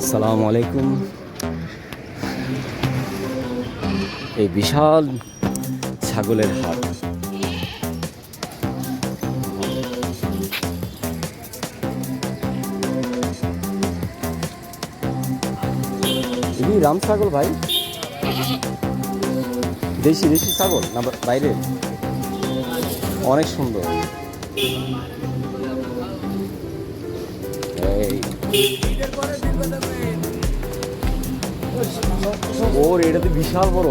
আসসালামু আলাইকুম। এই বিশাল ছাগলের হাট। রাম ছাগল ভাই? দেশি দেশি ছাগল না বা- বাইরের অনেক সুন্দর। এই। ওর এটা তো বিশাল বড়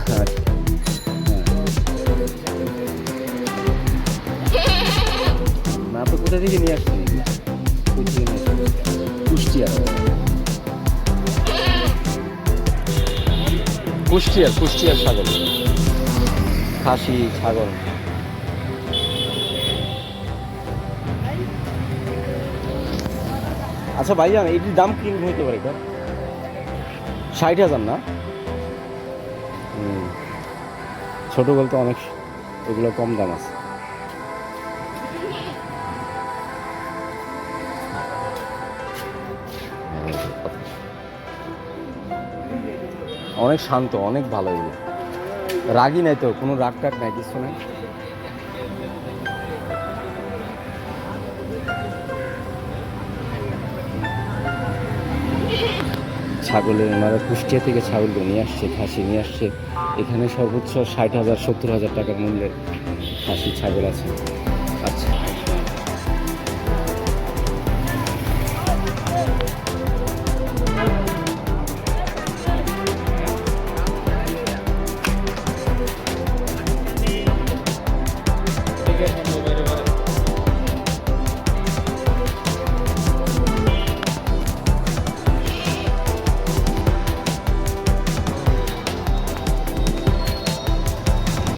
হ্যাঁ। কোথা থেকে নিয়ে আসছেন? কুষ্টিয়া কুষ্টিয়ার কুষ্টিয়ার ছাগল খাসি, ছাগল। আচ্ছা ভাইজান এটির দাম কীরকম হইতে পারে এটা? ষাট হাজার না? ছোটো বলতে অনেক, এগুলো কম দাম আছে। অনেক শান্ত, অনেক ভালো এগুলো। রাগই নাই তো, কোনো রাগ টাগ নাই, কিছু নাই। ছাগলের ওনারা কুষ্টিয়া থেকে ছাগলগুলো নিয়ে আসছে, খাসি নিয়ে আসছে। এখানে সর্বোচ্চ ষাট হাজার, সত্তর হাজার টাকার মূল্যের খাসি, ছাগল আছে। get him.